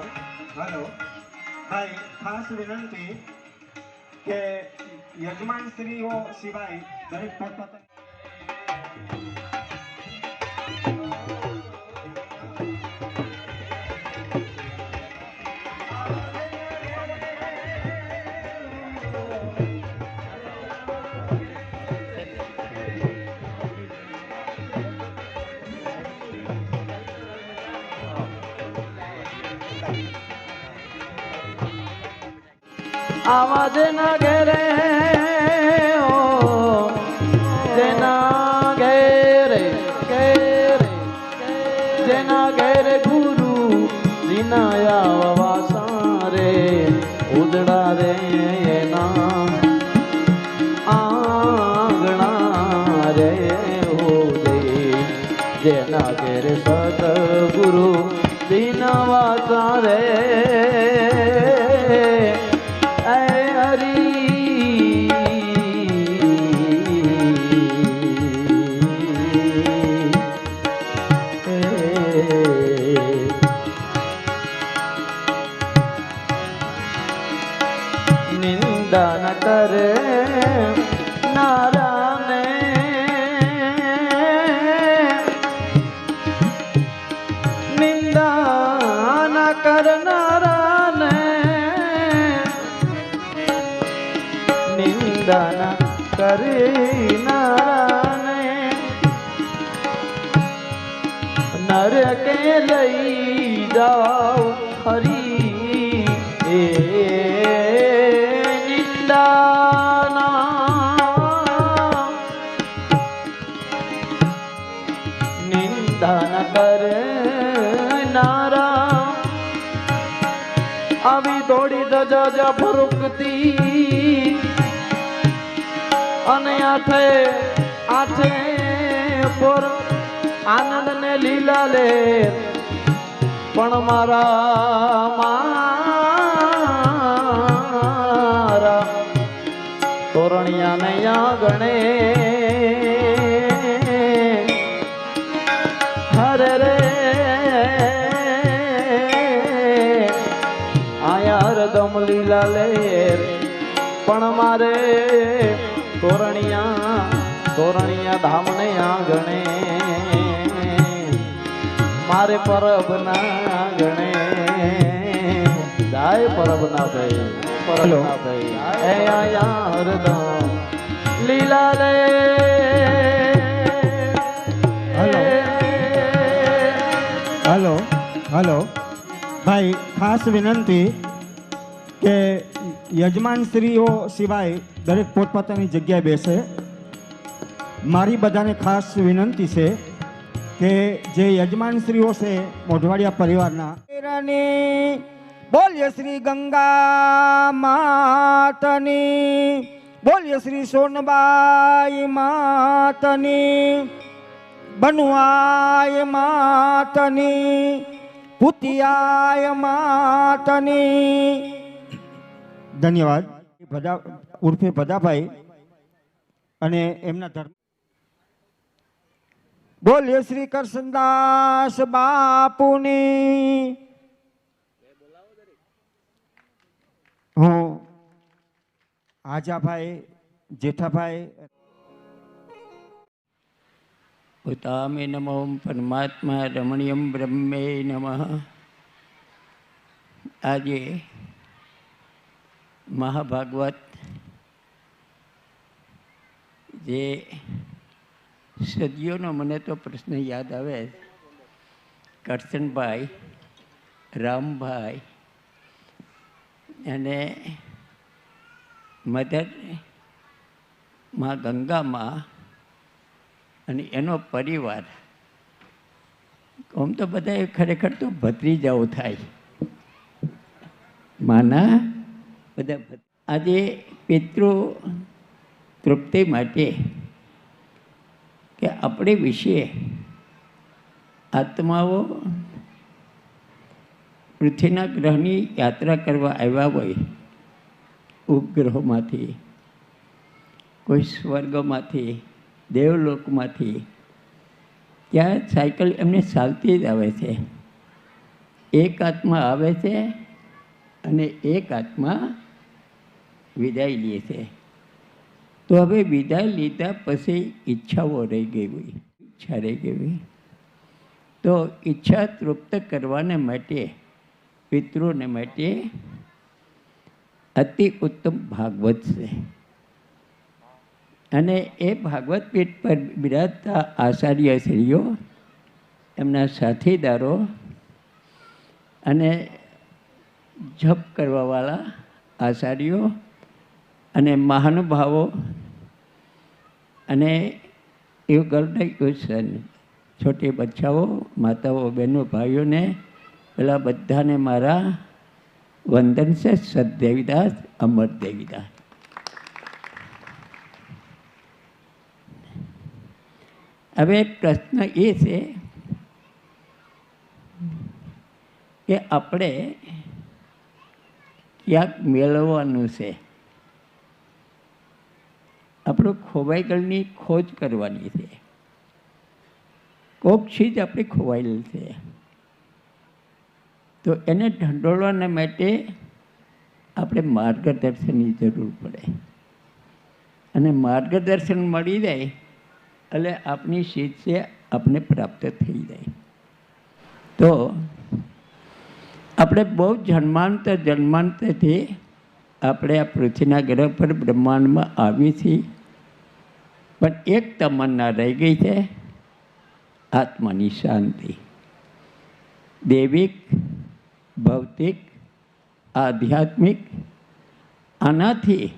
Hello. Hello. ભાઈ ખાસ વિનંતી કે યજમાન સ્ત્રીઓ સિવાય દરેક પોતપોતાની આવા જેના ઘેરે જેના ઘેરે ઘેરે જેના ઘેરે ગુરુ વિનાયા વાસા રે ઉદડા રે નરકે લઈ જાઓ હરી એ નિંદાના નિંદન કરનારા આવી દોડી દજા ફરુકતી આઠે આઠે પર આનંદ ને લીલા લે. પણ મારા મારા તોરણિયા ને ગણે. હરે રે, આયા રદમ લીલા લે. પણ મારે તોરણિયા ધામને આંગણે. મારે પરબ ના ગણે જાય પરબ ના ભાઈ પરબ ના ભાઈ આયા હરદમ લીલા લે. Hello hello. ભાઈ ખાસ વિનંતી કે યજમાન શ્રીઓ સિવાય દરેક પોતપોતાની જગ્યાએ બેસે. મારી બધાને ખાસ વિનંતી છે કે જે યજમાન શ્રીઓ છે મોઢવાડિયા પરિવારના બોલ્ય શ્રી ગંગા માતની બોલ્ય શ્રી સોનબાઈ માતની બનવાય માતની પુતિયાય માતની. ધન્યવાદ. ભદા ઉર્ફે ભદાભાઈ અને એમના ધર્મ બોલ્યો શ્રી કૃષ્ણદાસ બાપુની. હું આજાભાઈ જેઠાભાઈ ભૂતામે નમો પરમાત્મા રમણીયમ બ્રહ્મે નમઃ. આજે મહાભાગવત જે સદીઓનો મને તો પ્રશ્ન યાદ આવે. કરશનભાઈ, રામભાઈ અને મધરમાં ગંગામાં અને એનો પરિવાર. આમ તો બધા ખરેખર તો ભત્રીજાઓ થાય. માના બધા આજે પિતૃ તૃપ્તિ માટે કે આપણે વિશે આત્માઓ પૃથ્વીના ગ્રહની યાત્રા કરવા આવ્યા હોય, ઉપગ્રહોમાંથી, કોઈ સ્વર્ગમાંથી, દેવલોકમાંથી, ત્યાં સાયકલ એમને ચાલતી જ આવે છે. એક આત્મા આવે છે અને એક આત્મા વિદાય લે છે. તો હવે વિદાય લીધા પછી ઈચ્છાઓ રહી ગઈ હોય ઈચ્છા રહી ગઈ. હોય તો ઈચ્છા તૃપ્ત કરવાને માટે, પિતૃને માટે અતિ ઉત્તમ ભાગવત છે. અને એ ભાગવત પીઠ પર બિરાજતા આચાર્ય શ્રીઓ એમના સાથીદારો અને જપ કરવાવાળા આચાર્યો અને મહાનુભાવો અને એવું ગર્ભ ક્વેશ્ચન છોટી બચ્ચાઓ, માતાઓ, બહેનો, ભાઈઓને પેલા બધાને મારા વંદન છે, સદદેવીદાસ અમર દેવીદાસ હવે પ્રશ્ન એ છે કે આપણે ક્યાંક મેળવવાનું છે? આપણું ખોવાઈ ખોજ કરવાની છે. કોક ચીજ આપણે ખોવાયેલી છે. તો એને ઢંઢોળવાના માટે આપણે માર્ગદર્શનની જરૂર પડે. અને માર્ગદર્શન મળી જાય, એટલે આપની છે આપણે પ્રાપ્ત થઈ જાય. તો આપણે બહુ જન્માંતર જન્માંતરથી આપણે આ પૃથ્વીના ગ્રહ પર બ્રહ્માંડમાં આવી છીએ. પણ એક તમન્ના રહી ગઈ છે આત્માની શાંતિ દૈવિક ભૌતિક આધ્યાત્મિક આનાથી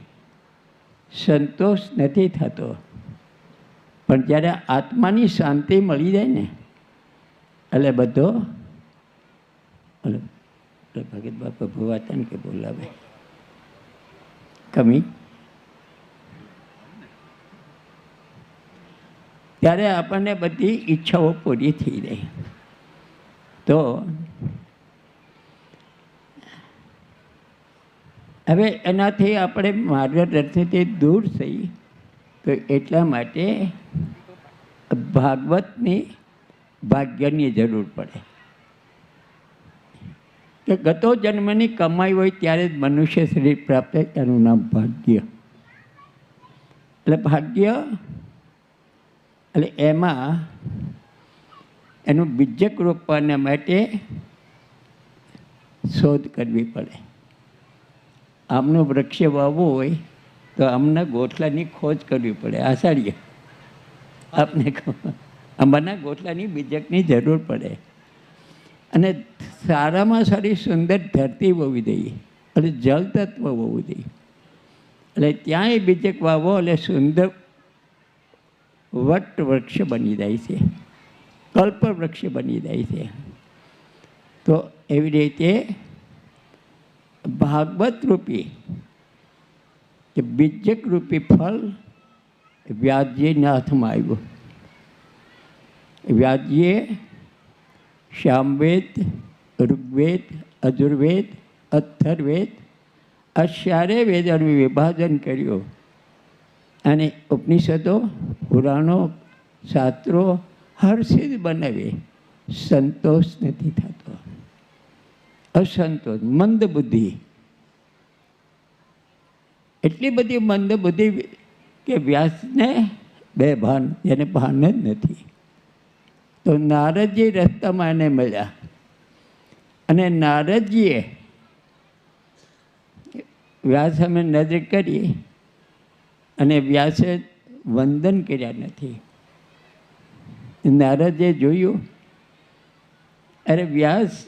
સંતોષ નથી થતો પણ જ્યારે આત્માની શાંતિ મળી જાય ને એટલે બધો ભગત બાપા ભવાતા કે બોલાવે કમી ત્યારે આપણને બધી ઈચ્છાઓ પૂરી થઈ જાય તો હવે એનાથી આપણે માર્ગદર્શનથી દૂર થઈ તો એટલા માટે ભાગવતની ભાગ્યની જરૂર પડે. કે ગતો જન્મની કમાઈ હોય ત્યારે જ મનુષ્ય શરીર પ્રાપ્ત એનું નામ ભાગ્ય. એટલે ભાગ્ય એટલે એમાં એનું બીજક રોપવાના માટે શોધ કરવી પડે. આમનું વૃક્ષ વાવવું હોય તો આમના ગોઠલાની ખોજ કરવી પડે. આષાઢીએ આપને આંબાના ગોઠલાની બીજકની જરૂર પડે. અને સારામાં સારી સુંદર ધરતી હોવી જોઈએ. અને જળ તત્વ હોવું જોઈએ. એટલે ત્યાંય બીજક વાવો એટલે સુંદર વટ વૃક્ષ બની જાય છે. કલ્પ વૃક્ષ બની જાય છે. તો એવી રીતે ભાગવત રૂપી કે બીજક રૂપી ફળ વ્યાસજીના હાથમાં આવ્યું. વ્યાસજીએ શ્યામવેદ, ઋગ્વેદ, અજુર્વેદ, અથર્વેદ આ ચારે વિભાજન કર્યું. અને ઉપનિષદો, પુરાણો, શાસ્ત્રો હર્ષિત બનાવે. સંતોષ નથી થતો. અસંતોષ, મંદ બુદ્ધિ. એટલી બધી મંદ બુદ્ધિ કે વ્યાસને બે ભાન, જેને ભાન જ નથી. તો નારદજી રસ્તામાં એને મળ્યા. અને નારદજીએ વ્યાસ અમે નજર કરી. અને વ્યાસે વંદન કર્યા નથી. નારદે જોયું, અરે વ્યાસ,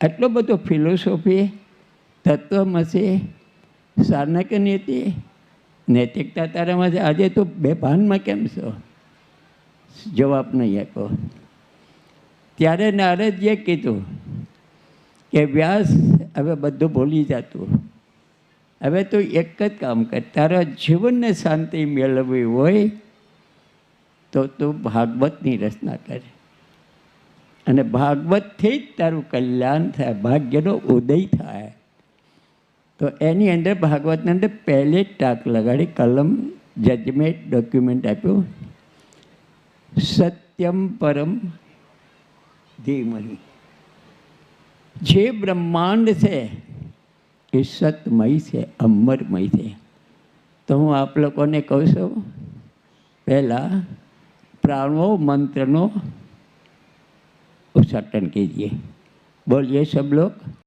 આટલો બધો ફિલોસોફી તત્વમસી સાર્નક નીતિ, નૈતિકતા તારામાં છે, આજે તો બે ભાનમાં કેમ છો? જવાબ નહીં આપો ત્યારે નારદજીએ કીધું કે, વ્યાસ, હવે બધું ભૂલી જતું હવે તું એક જ કામ કર, તારા જીવનને શાંતિ મેળવવી હોય તો તું ભાગવતની રચના કરે. અને ભાગવતથી જ તારું કલ્યાણ થાય, ભાગ્યનો ઉદય થાય. તો એની અંદર, ભાગવતની અંદર પહેલે ટાંક લગાડી, કલમ જજમેન્ટ ડોક્યુમેન્ટ આપ્યું. સત્યમ પરમ ધીમહી. જે બ્રહ્માંડ છે એ સતમય છે અમરમય છે. તો હું આપ લોકોને કહું છું, પહેલાં પ્રાણો મંત્રનો ઉચ્ચાટન કીજીએ. બોલીએ સબલોક